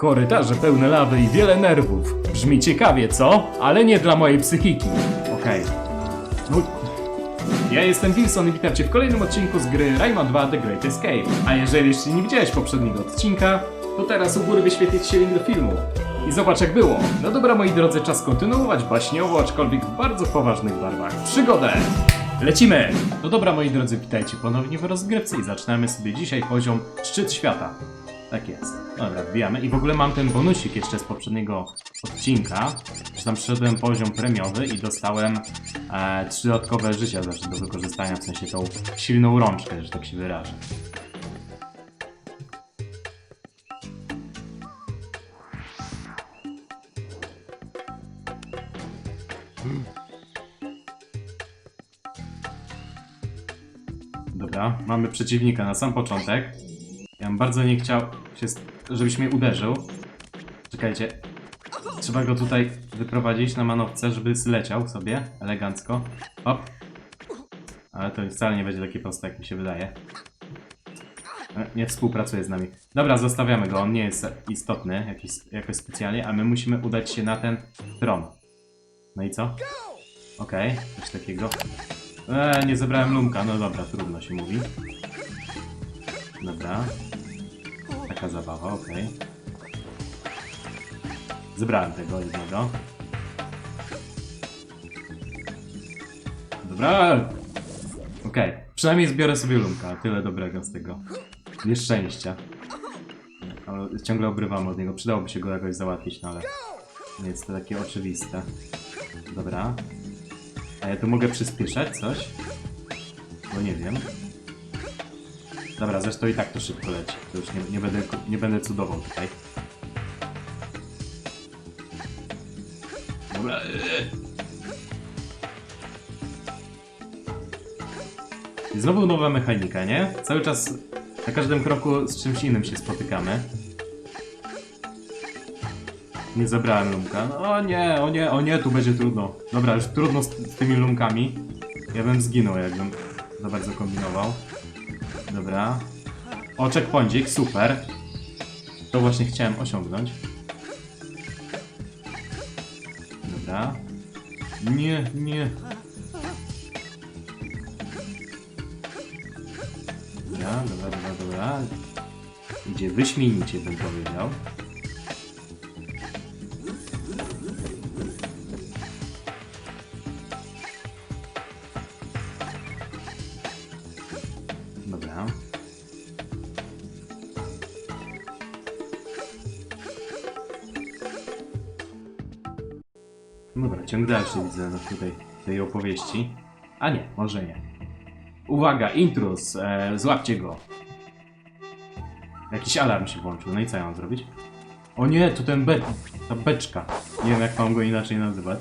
Korytarze pełne lawy i wiele nerwów. Brzmi ciekawie, co? Ale nie dla mojej psychiki. Okej. No. Ja jestem Wilson i witam cię w kolejnym odcinku z gry Rayman 2 The Great Escape. A jeżeli jeszcze nie widziałeś poprzedniego odcinka, to teraz u góry wyświetlić się link do filmu. I zobacz jak było. No dobra moi drodzy, czas kontynuować baśniowo, aczkolwiek w bardzo poważnych barwach. Przygodę! Lecimy! No dobra moi drodzy, witajcie ponownie w rozgrywce i zaczynamy sobie dzisiaj poziom Szczyt Świata. Tak jest. Dobra, wbijamy. I w ogóle mam ten bonusik jeszcze z poprzedniego odcinka, że tam przyszedłem poziom premiowy i dostałem e, dodatkowe życia zawsze do wykorzystania, w sensie tą silną rączkę, że tak się wyrażę. Dobra, mamy przeciwnika na sam początek. Ja bardzo nie chciał, się, żebyś mnie uderzył. Czekajcie. Trzeba go tutaj wyprowadzić na manowce, żeby zleciał sobie elegancko. Hop. Ale to wcale nie będzie takie proste, jak mi się wydaje. E, Nie współpracuje z nami. Dobra, zostawiamy go. On nie jest istotny jakiś, jakoś specjalnie, a my musimy udać się na ten tron. No i co? Okej, coś takiego. Eee, nie zebrałem lumka. No dobra, trudno się mówi. Dobra. Taka zabawa, okej. Zebrałem tego jednego. Dobra. Okej. Przynajmniej zbiorę sobie lumka. Tyle dobrego z tego. Nieszczęścia. Ale ciągle obrywam od niego. Przydałoby się go jakoś załatwić, no ale nie jest to takie oczywiste. Dobra. A ja tu mogę przyspieszać coś? Bo nie wiem. Dobra, zresztą i tak to szybko leci. To już nie, nie, będę, nie będę cudował tutaj. Dobra. I znowu nowa mechanika, nie? Cały czas na każdym kroku z czymś innym się spotykamy. Nie zabrałem lumka. No, o nie, o nie, o nie, tu będzie trudno. Dobra, już trudno z, z tymi lumkami. Ja bym zginął, jakbym za bardzo kombinował. Dobra. O, checkpointik, super. To właśnie chciałem osiągnąć. Dobra. Nie, nie. Dobra, dobra, dobra, dobra. Idzie wyśmienicie, bym powiedział. Dalszy widzę no tutaj tej opowieści. A nie, może nie. Uwaga, intrus, e, złapcie go. Jakiś alarm się włączył, no i co ja mam zrobić? O nie, to ten be ta beczka. Nie wiem jak mam go inaczej nazywać.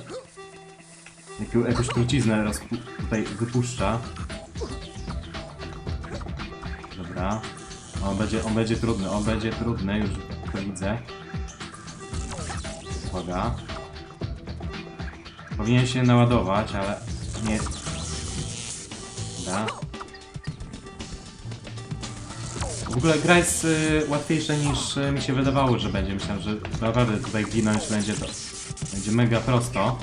Jaką, jakąś truciznę roz tutaj wypuszcza. Dobra. On będzie, on będzie trudny, on będzie trudny, już to widzę. Uwaga. Powinien się naładować, ale nie. Dobra. W ogóle gra jest y, łatwiejsza niż y, mi się wydawało, że będzie. Myślałem, że naprawdę tutaj ginąć będzie to. Będzie mega prosto.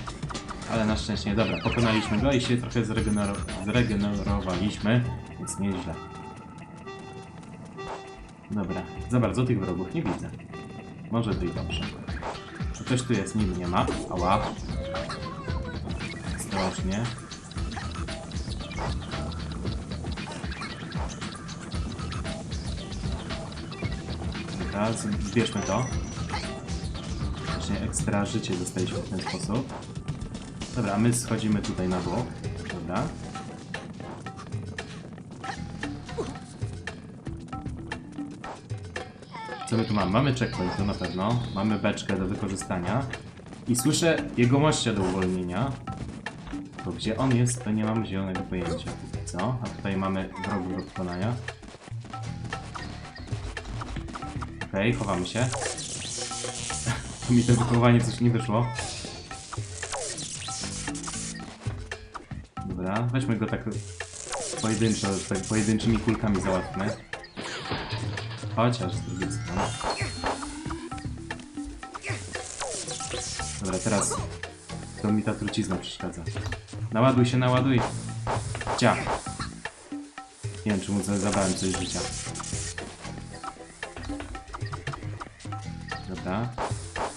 Ale na szczęście nie. Dobra, pokonaliśmy go i się trochę zregenero- zregenerowaliśmy, więc nieźle. Dobra, za bardzo tych wrogów nie widzę. Może to i dobrze. Czy Ktoś tu jest, nikt nie ma. Ała. Strasznie. Dobra, zbierzmy to. Właśnie ekstra życie dostaliśmy w ten sposób. Dobra, my schodzimy tutaj na bok. Dobra. Co my tu mamy? Mamy checkpoint, to na pewno. Mamy beczkę do wykorzystania. I słyszę jegomościa do uwolnienia. To gdzie on jest, to nie mam zielonego pojęcia. Co? A tutaj mamy wrogów do pokonania. Okej, chowamy się. Mi to wychowanie coś nie wyszło. Dobra, weźmy go tak pojedynczo, tak pojedynczymi kulkami załatwmy. Chociaż z drugiej strony. Dobra, teraz to mi ta trucizna przeszkadza. Naładuj się, naładuj. Ciach. Nie wiem, czy mu za- zabrałem coś z życia. Dobra.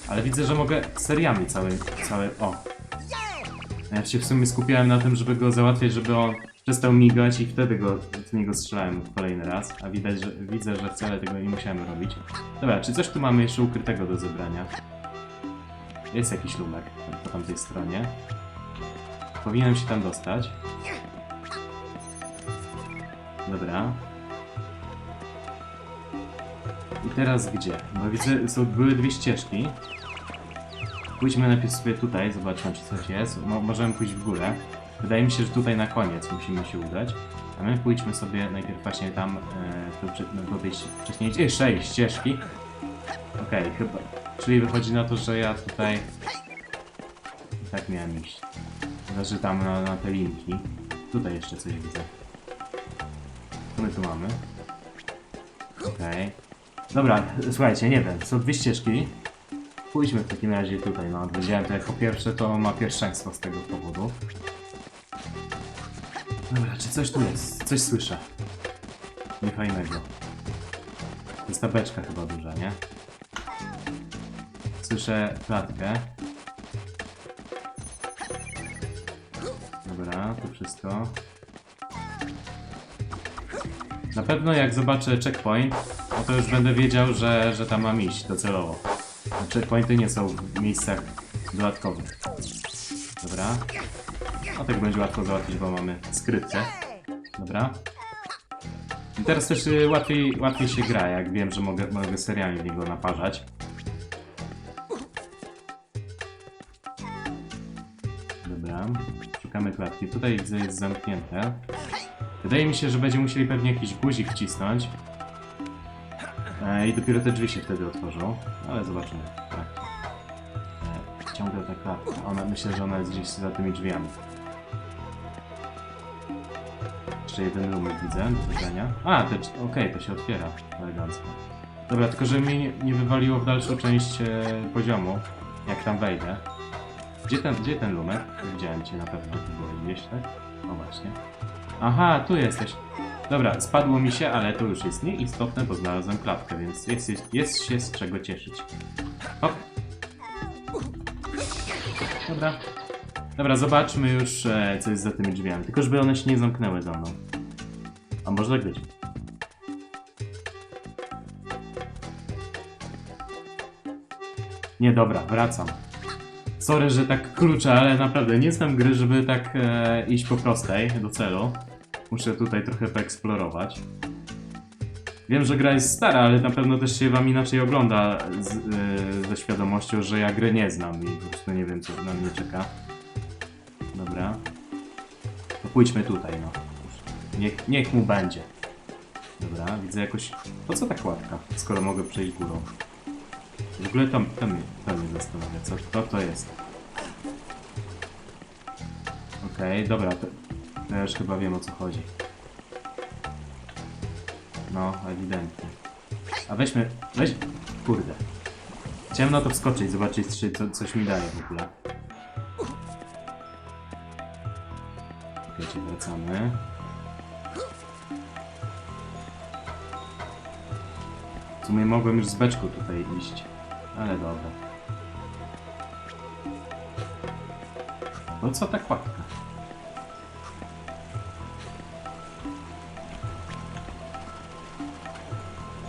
Ale widzę, że mogę seriami cały, cały... O! Ja się w sumie skupiałem na tym, żeby go załatwiać, żeby on przestał migać i wtedy go w niego strzelałem kolejny raz. A widać, że widzę, że wcale tego nie musiałem robić. Dobra, czy coś tu mamy jeszcze ukrytego do zebrania? Jest jakiś lumek po tamtej stronie. Powinienem się tam dostać. Dobra. I teraz gdzie? Bo widzę, są, były dwie ścieżki. Pójdźmy najpierw sobie tutaj, zobaczmy czy coś jest. Mo możemy pójść w górę. Wydaje mi się, że tutaj na koniec musimy się udać. A my pójdźmy sobie najpierw właśnie tam, e, do, przy- do tej wcześniej... E, szej, ścieżki. Okej, chyba. Czyli wychodzi na to, że ja tutaj... Tak miałem iść. Znaczy tam na, na te linki. Tutaj jeszcze coś widzę. Co my tu mamy? Okej. Dobra, słuchajcie, nie wiem, są dwie ścieżki. Pójdźmy w takim razie tutaj, no. Wziąłem to jako pierwsze, to ma pierwszeństwo z tego powodu. Dobra, czy coś tu jest? Coś słyszę. Niefajnego. To jest ta beczka chyba duża, nie? Słyszę klatkę. Wszystko. Na pewno jak zobaczę checkpoint, no to już będę wiedział, że, że tam mam iść docelowo. A Checkpointy nie są w miejscach dodatkowych. Dobra. No tak będzie łatwo załatwić, bo mamy skrytkę. Dobra. I teraz też y, łatwiej, łatwiej się gra, jak wiem, że mogę, mogę serialnie w niego naparzać. Tutaj widzę jest zamknięte. Wydaje mi się, że będziemy musieli pewnie jakiś guzik wcisnąć. E, I dopiero te drzwi się wtedy otworzą. Ale zobaczymy. Tak. E, ciągle ta klatka. Ona, myślę, że ona jest gdzieś za tymi drzwiami. Jeszcze jeden numer widzę do wygrania. A, okej, to się otwiera. Elegancko. Dobra, tylko że nie, nie wywaliło w dalszą część e, poziomu, jak tam wejdę. Gdzie ten, gdzie ten lumek? Widziałem cię na pewno, było gdzieś, tak? O właśnie. Aha, tu jesteś. Dobra, spadło mi się, ale to już jest nieistotne, bo znalazłem klatkę, więc jest, jest, jest się z czego cieszyć. Hop. Dobra. Dobra, zobaczmy już, e, co jest za tymi drzwiami. Tylko, żeby one się nie zamknęły za mną. A może tak być. Nie, dobra, wracam. Sorry, że tak kruczę, ale naprawdę nie znam gry, żeby tak e, iść po prostej do celu. Muszę tutaj trochę poeksplorować. Wiem, że gra jest stara, ale na pewno też się wam inaczej ogląda z, e, ze świadomością, że ja gry nie znam i po prostu nie wiem, co na mnie czeka. Dobra. To pójdźmy tutaj, no. Niech, niech mu będzie. Dobra, widzę jakoś... Po co ta kładka, skoro mogę przejść górą? W ogóle tam, tam, tam mnie zastanawia, co to, to jest. Okej, dobra, to, to ja już chyba wiem o co chodzi. No, ewidentnie. A weźmy, weź, kurde. Chciałem na to wskoczyć, zobaczyć czy coś mi daje w ogóle. Czekajcie, wracamy. W sumie mogłem już z beczką tutaj iść, ale dobra. No co ta kładka?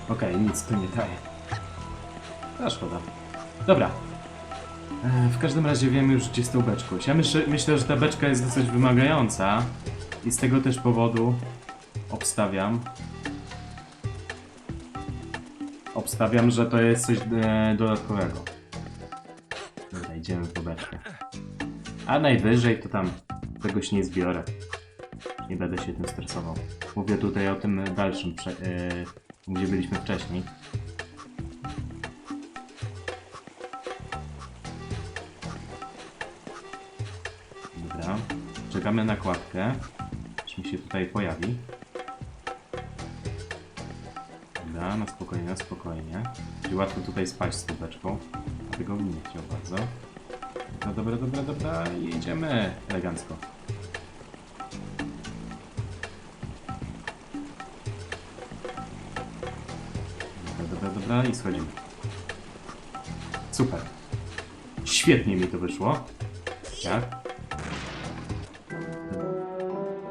Okej, nic tu nie daje. To szkoda. Dobra. E, w każdym razie wiemy już gdzie z tą beczką. Ja myślę, myślę, że ta beczka jest dosyć wymagająca i z tego też powodu obstawiam, Obstawiam, że to jest coś e, dodatkowego. Dobra, idziemy po beczkę. A najwyżej to tam czegoś nie zbiorę. Nie będę się tym stresował. Mówię tutaj o tym dalszym, prze- e, gdzie byliśmy wcześniej. Dobra, czekamy na kładkę. Aż mi się tutaj pojawi. Dobra, na spokojnie, na spokojnie. Czyli łatwo tutaj spaść z tą beczką. Dlatego bym nie chciał bardzo. Dobra, dobra, dobra, dobra. i Jedziemy elegancko. Dobra, dobra, dobra i schodzimy. Super. Świetnie mi to wyszło. Jak?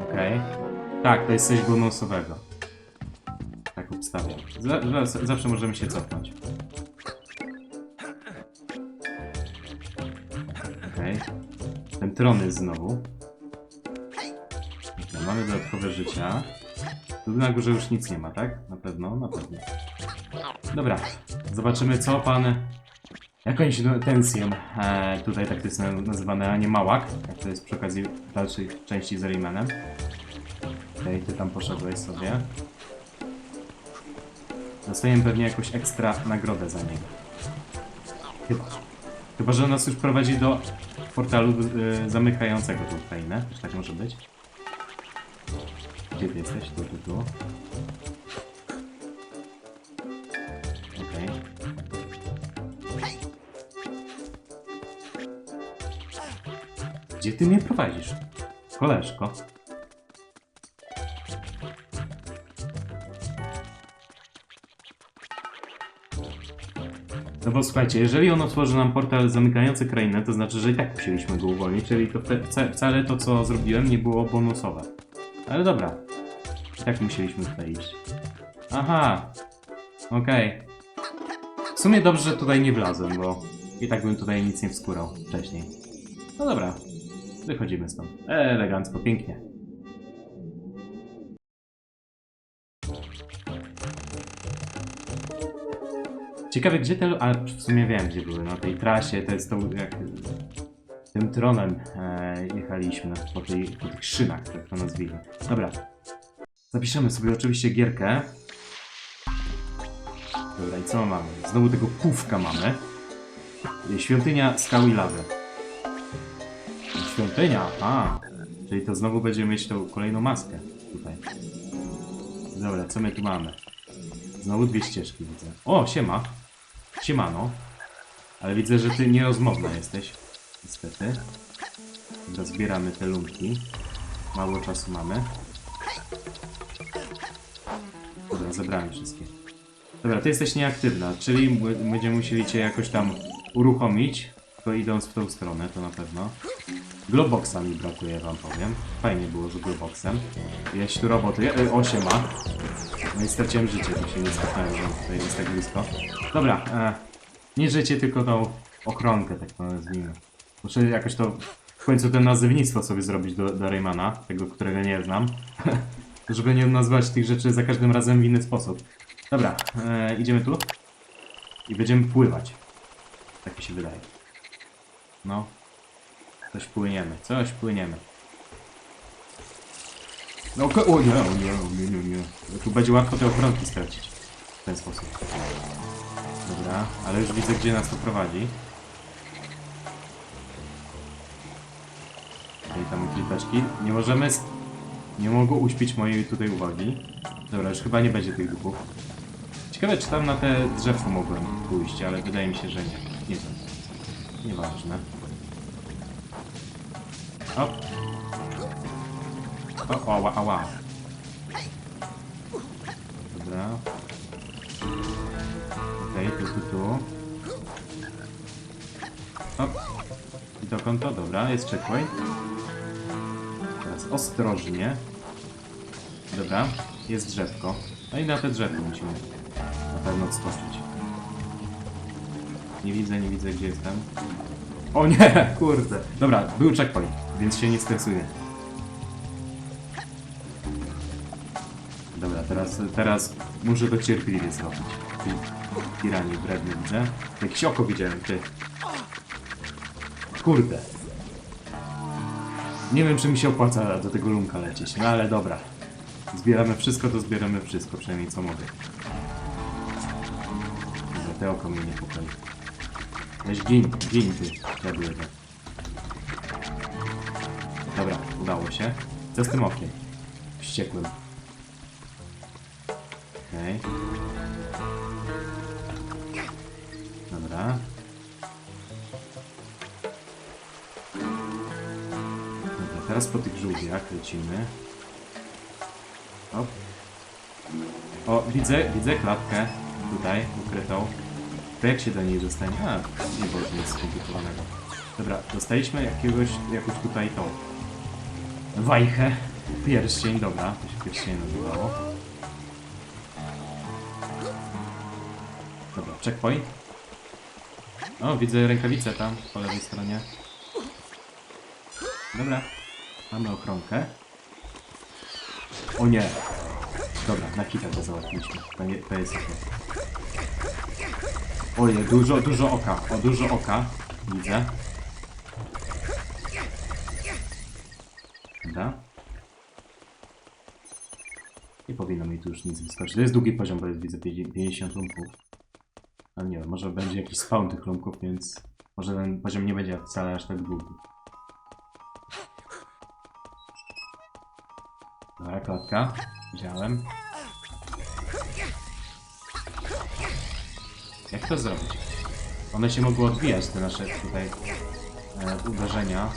Okej. Tak, to jest coś bonusowego. Za, zawsze możemy się cofnąć. Okej. Ten tron jest znowu. Dobra, mamy dodatkowe życia. Tu na górze już nic nie ma, tak? Na pewno, na pewno. Dobra, zobaczymy co pan... Jakąś tensję e, tutaj tak to jest na- nazywane, a nie małak. Jak to jest przy okazji dalszej części z Raymanem. Okej, ty tam poszedłeś sobie. Dostajemy pewnie jakąś ekstra nagrodę za niego. Chyba. Chyba, że nas już prowadzi do portalu y, zamykającego tą krainę. Czy tak może być? Gdzie ty jesteś? Tu, tu, tu. Okej. Gdzie ty mnie prowadzisz? Koleżko. No bo słuchajcie, jeżeli on otworzy nam portal zamykający krainę, to znaczy, że i tak musieliśmy go uwolnić, czyli to wca- wcale to, co zrobiłem, nie było bonusowe. Ale dobra. I tak musieliśmy tutaj iść. Aha. Okej. W sumie dobrze, że tutaj nie wlazłem, bo i tak bym tutaj nic nie wskórał wcześniej. No dobra. Wychodzimy stąd. Elegancko, pięknie. Ciekawe gdzie te... A w sumie wiem gdzie były, na tej trasie, to jest to jak... Tym tronem e, jechaliśmy po, tej, po tych szynach, tak to nazwijmy. Dobra. Zapiszemy sobie oczywiście gierkę. Dobra, i co mamy? Znowu tego kówka mamy. Świątynia skały i lawy. Świątynia, a. Czyli to znowu będziemy mieć tą kolejną maskę tutaj. Dobra, co my tu mamy? Znowu dwie ścieżki widzę. O, siema. Siemano. Ale widzę, że ty nierozmowna jesteś. Niestety. Dobra, zbieramy te lunki. Mało czasu mamy. Dobra, zebrałem wszystkie. Dobra, ty jesteś nieaktywna, czyli będziemy musieli cię jakoś tam uruchomić. To idąc w tą stronę, to na pewno. Globoxa mi brakuje, wam powiem. Fajnie było, że Globoxem. Jest tu roboty. Ja, e, 8 ma. No i straciłem życie, to się nie skapnąłem, że tutaj jest tak blisko. Dobra, e, nie życie, tylko tą ochronkę, tak to nazwijmy. Muszę jakoś to w końcu to nazewnictwo sobie zrobić do, do Raymana, tego, którego nie znam. Żeby nie nazywać tych rzeczy za każdym razem w inny sposób. Dobra, e, idziemy tu. I będziemy pływać. Tak mi się wydaje. No. Coś płyniemy, coś płyniemy. No ko- o nie, o nie, o nie, nie, nie. Tu będzie łatwo te ochronki stracić. W ten sposób. Dobra, ale już widzę, gdzie nas to prowadzi. Klikamy klipeczki. Nie możemy... Nie mogą uśpić mojej tutaj uwagi. Dobra, już chyba nie będzie tych duchów. Ciekawe, czy tam na te drzewko mogłem pójść, ale wydaje mi się, że nie. Nie wiem. Nieważne. O! O, ała, ała. Dobra. Okej, tu, tu, tu. Hop. I dokąd to? Dobra, jest checkpoint. Teraz ostrożnie. Dobra, jest drzewko. No i na te drzewko musimy na pewno odskoczyć. Nie widzę, nie widzę, gdzie jestem. O nie, kurde. Dobra, był checkpoint, więc się nie stresuję. Dobra, teraz, teraz muszę to cierpliwie zrobić. Ty Tirani wredny widzę. Jakieś oko widziałem, ty. Kurde. Nie wiem, czy mi się opłaca do tego lunka lecieć, no ale dobra. Zbieramy wszystko, to zbieramy wszystko, przynajmniej co mogę. Dobra, te oko mnie niepokoi. Weź gin, gin ty, jeden. Dobra, udało się. Co z tym okiem? Wściekłym. Okej. Teraz po tych żółwiach lecimy. Hop. O, widzę, widzę klatkę tutaj ukrytą. To jak się do niej dostanie? A, nie było nic skomplikowanego. Dobra, dostaliśmy jakiegoś, jakąś tutaj tą wajchę. Pierścień, dobra, to się pierścień nazywało. Dobra, checkpoint. O, widzę rękawicę tam po lewej stronie. Dobra, mamy ochronkę. O nie! Dobra, na kita to załatwiliśmy. To, nie, to jest ok. Ojej, dużo, dużo oka. O, dużo oka. Widzę. Dobra. Nie powinno mi tu już nic wyskoczyć. To jest długi poziom, bo jest widzę 50 lumpów. Ale nie wiem, może będzie jakiś spawn tych lumpów, więc może ten poziom nie będzie wcale aż tak długi. Dobra, klatka. Widziałem. Jak to zrobić? One się mogły odbijać, te nasze tutaj e, uderzenia.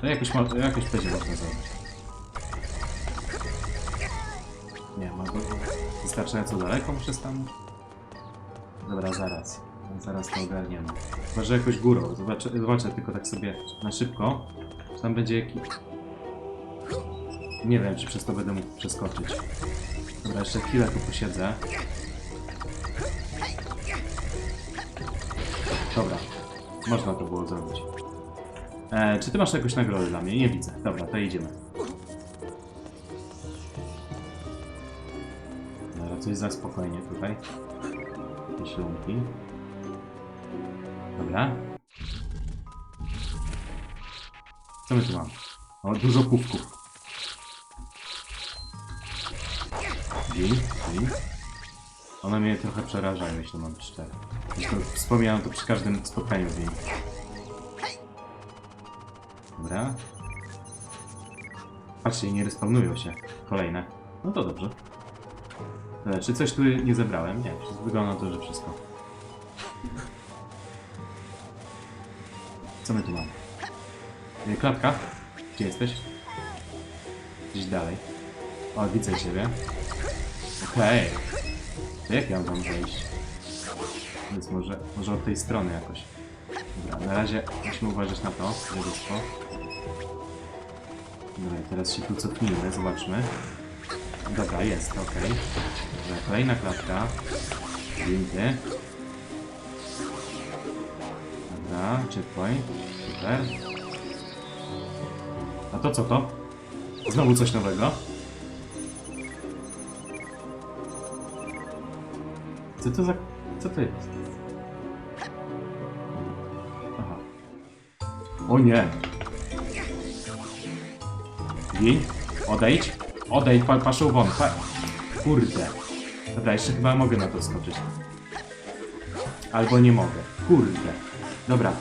To jakoś, mo- jakoś będzie można zrobić. Nie, mogę... Wystarczająco daleko muszę stanąć? Dobra, zaraz. Zaraz to ogarniemy. Chyba, że jakoś górą. Zobaczę, zobaczę tylko tak sobie na szybko. Czy tam będzie jakiś... Nie wiem, czy przez to będę mógł przeskoczyć. Dobra, jeszcze chwilę tu posiedzę. Dobra, można to było zrobić. E, czy ty masz jakąś nagrodę dla mnie? Nie widzę. Dobra, to idziemy. Dobra, coś za spokojnie tutaj. Jakieś lumki. Dobra. Co my tu mamy? O, dużo kubków. Gin, gin. One mnie trochę przerażają, jeśli mam cztery. Zresztą to przy każdym spotkaniu z. Dobra. Patrzcie, nie respawnują się. Kolejne. No to dobrze. E, czy coś tu nie zebrałem? Nie, wygląda to, że wszystko. Co my tu mamy? E, Klatka? Gdzie jesteś? Gdzieś dalej. O, widzę ciebie. Okej. To jak ja mam wejść? Więc może, może od tej strony jakoś. Dobra, na razie musimy uważać na to, dziadostwo. Dobra, teraz się tu cofnijmy, zobaczmy. Dobra, jest, okej. Dobra, kolejna klatka. Windy. Dobra, checkpoint. Super. A to co to? Znowu coś nowego? Co to za... Co to jest? Aha. O nie! Gin, odejdź. Odejdź, pa, paszył won. Pa... Kurde. Dobra, jeszcze chyba mogę na to skoczyć. Albo nie mogę. Kurde. Dobra.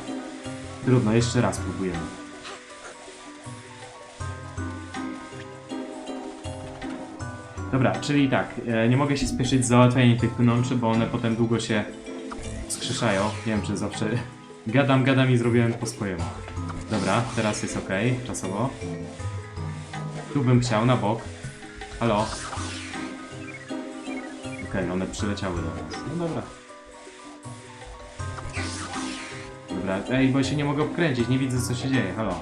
Trudno, jeszcze raz próbujemy. Dobra, czyli tak, e, nie mogę się spieszyć z załatwianiem tych pnączy, bo one potem długo się skrzeszają. Nie wiem, czy zawsze gadam, gadam i zrobiłem po swojemu. Dobra, teraz jest ok, czasowo. Tu bym chciał, na bok. Halo? Okej, one przyleciały do nas. No dobra. Dobra, ej, bo się nie mogę obkręcić, nie widzę co się dzieje, halo.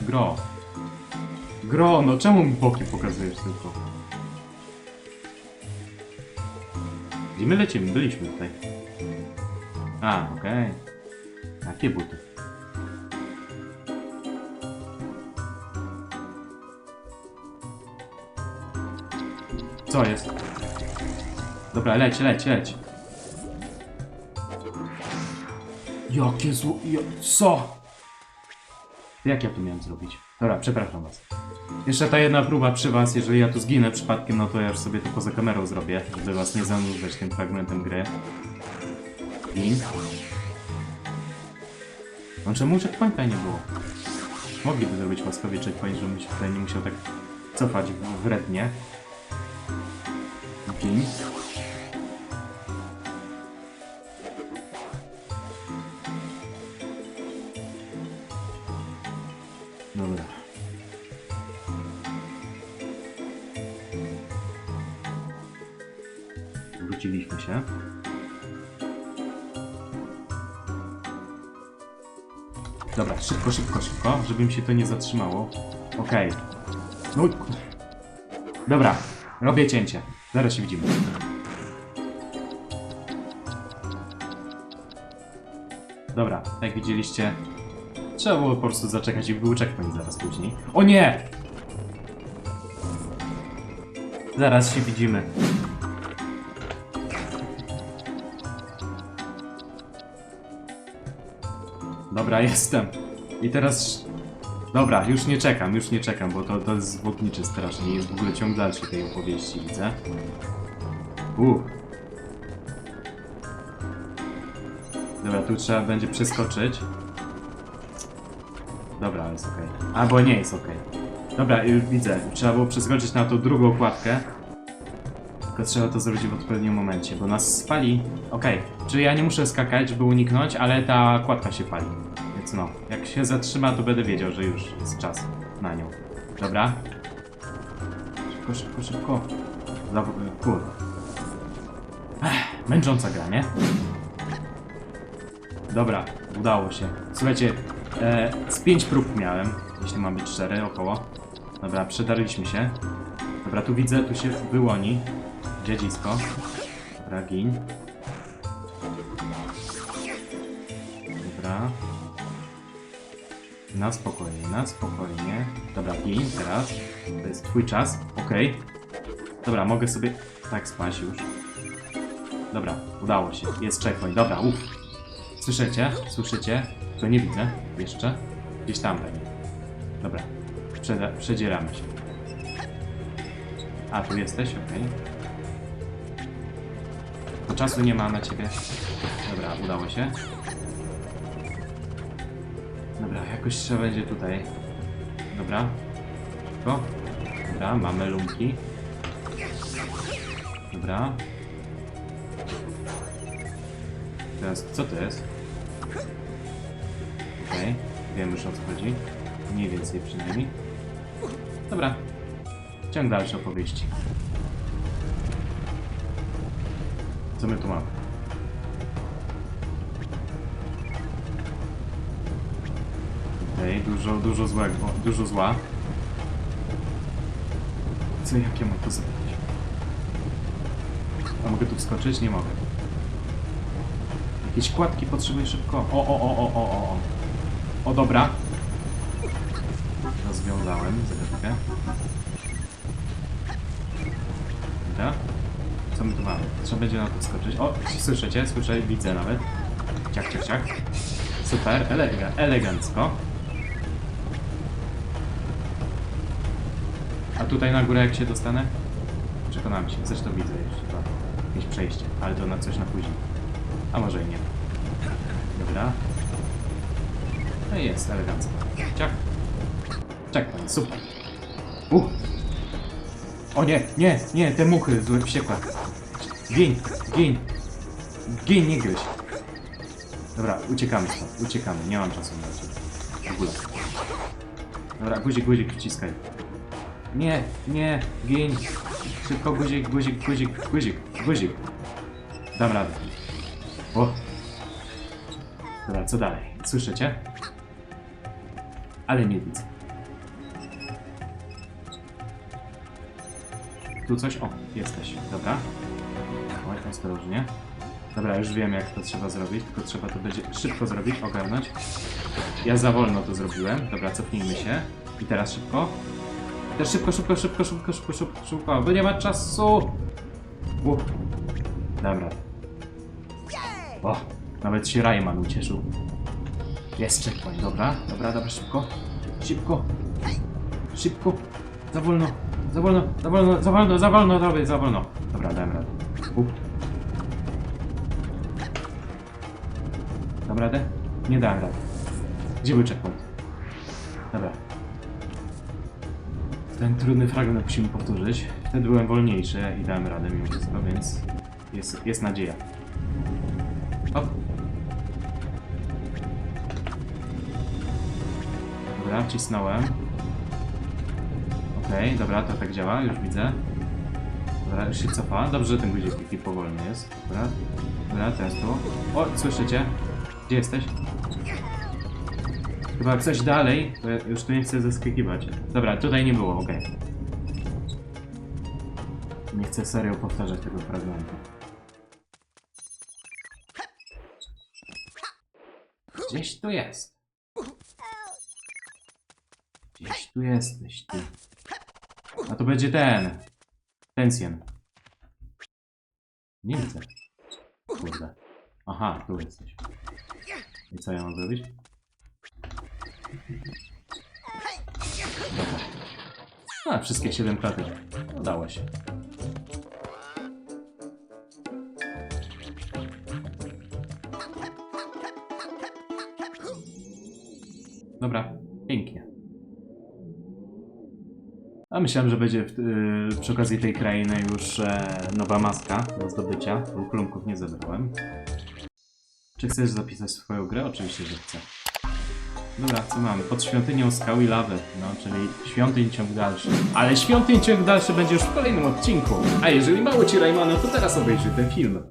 Gro. Gro, no czemu mi boki pokazujesz tylko? Gdzie my lecimy? Byliśmy tutaj. A, okej. Jakie buty? Co jest? Dobra, leć, leć, leć. Jakie zło... Ja... Co? Jak ja to miałem zrobić? Dobra, przepraszam was. Jeszcze ta jedna próba przy was, jeżeli ja tu zginę przypadkiem, no to ja już sobie to poza kamerą zrobię, żeby was nie zanudzać tym fragmentem gry. I... No czemu checkpointa nie było? Mogliby zrobić łaskawie checkpoint, żebym się tutaj nie musiał tak cofać wrednie. Gin. Dobra. Szybko, żeby mi się to nie zatrzymało. Okej. No. i- Dobra, robię cięcie. Zaraz się widzimy. Dobra, jak widzieliście, trzeba było po prostu zaczekać i był checkpoint zaraz później. O nie! Zaraz się widzimy. Dobra, jestem. I teraz... Dobra, już nie czekam, już nie czekam, bo to, to jest zwodnicze strasznie. Jest w ogóle ciąg dalszy tej opowieści, widzę. Uff. Dobra, tu trzeba będzie przeskoczyć. Dobra, jest okej. Albo nie jest okej. Dobra, już widzę. Trzeba było przeskoczyć na tą drugą okładkę. Tylko trzeba to zrobić w odpowiednim momencie, bo nas spali. Okej, czyli ja nie muszę skakać, żeby uniknąć, ale ta kładka się pali. Więc no, jak się zatrzyma, to będę wiedział, że już jest czas na nią. Dobra? Szybko, szybko, szybko. Zaw- Kurwa. Ech, męcząca gra, nie? Dobra, udało się. Słuchajcie, e, z pięć prób miałem, jeśli mam być szczery, około. Dobra, przedarliśmy się. Dobra, tu widzę, tu się wyłoni. Dziedzisko. Dobra, gin. Na spokojnie, na spokojnie. Dobra, gin teraz. To jest twój czas, okej. Dobra, mogę sobie tak spać już. Dobra, udało się. Jest checkpoint, dobra, uff. Słyszycie? Słyszycie? To nie widzę jeszcze. Gdzieś tam będzie. Dobra. Przeda- przedzieramy się. A, tu jesteś? Okej. To czasu nie ma na ciebie. Dobra, udało się. Dobra, jakoś trzeba będzie tutaj. Dobra. O. Dobra, mamy lumki. Dobra. Teraz, co to jest? Okej, wiem już o co chodzi. Mniej więcej przynajmniej. Dobra. Ciąg dalszy opowieści. Co my tu mamy? Dużo, dużo złego, dużo zła. Co, jak ja mam to zrobić? A mogę tu wskoczyć? Nie mogę. Jakieś kładki potrzebuję szybko. O, o, o, o, o, o, o. Dobra. Rozwiązałem zagadkę. Dobra. Co my tu mamy? Trzeba będzie na to skoczyć. O, słyszycie? Słyszę, widzę nawet. Ciach, ciach, ciach. Super, elega, elegancko. Tutaj na górę jak się dostanę? Przekonam się, zresztą widzę już chyba jakieś przejście, ale to na coś na później. A może i nie. Dobra. No i jest, elegancko. Ciach. Checkpoint, super. Uh. O nie, nie, nie, te muchy złe wściekłe. Gin, gin. Gin, nie gryź. Dobra, uciekamy stąd, uciekamy, nie mam czasu na ciebie. W ogóle. Dobra, guzik, guzik, wciskaj. Nie, nie, gin. Szybko, guzik, guzik, guzik, guzik, guzik. Dam radę. O. Dobra, co dalej? Słyszycie? Ale nie widzę. Tu coś? O, jesteś. Dobra. Oj, ostrożnie. Dobra, już wiem jak to trzeba zrobić, tylko trzeba to będzie szybko zrobić, ogarnąć. Ja za wolno to zrobiłem. Dobra, cofnijmy się. I teraz szybko. Teraz szybko, szybko, szybko, szybko, szybko, szybko, szybko, bo nie ma czasu! U. Dobra. O, nawet się Rayman ucieszył. Jest checkpoint, dobra, dobra, dobra, szybko. Szybko. Szybko. Za wolno, za wolno, za wolno, za wolno, za wolno, dobra, za wolno. Dobra, dałem radę. U. Dam radę? Nie dałem rady. Gdzie był checkpoint? Dobra. Ten trudny fragment musimy powtórzyć. Wtedy byłem wolniejszy i dałem radę mimo wszystko, więc jest, jest nadzieja. Hop. Dobra, wcisnąłem. Okej, dobra, to tak działa, już widzę. Dobra, już się cofa. Dobrze, że ten guzik taki powolny jest. Dobra, dobra, teraz tu. O, słyszycie? Gdzie jesteś? Chyba coś dalej, bo ja już tu nie chcę zaskakiwać. Dobra, tutaj nie było, okej. Nie chcę serio powtarzać tego fragmentu. Gdzieś tu jest. Gdzieś tu jesteś, ty. A to będzie ten. Tencjen. Nie widzę. Kurde. Aha, tu jesteś. I co ja mam zrobić? A, wszystkie 7 klatek. Udało się. Dobra, pięknie. A myślałem, że będzie w, y, przy okazji tej krainy już e, nowa maska do zdobycia, bo klumków nie zebrałem. Czy chcesz zapisać swoją grę? Oczywiście, że chcę. Dobra, co mamy? Pod świątynią skał i lawy, no, czyli świątyń ciąg dalszy. Ale świątyń ciąg dalszy będzie już w kolejnym odcinku. A jeżeli mało ci Raymana, to teraz obejrzyj ten film.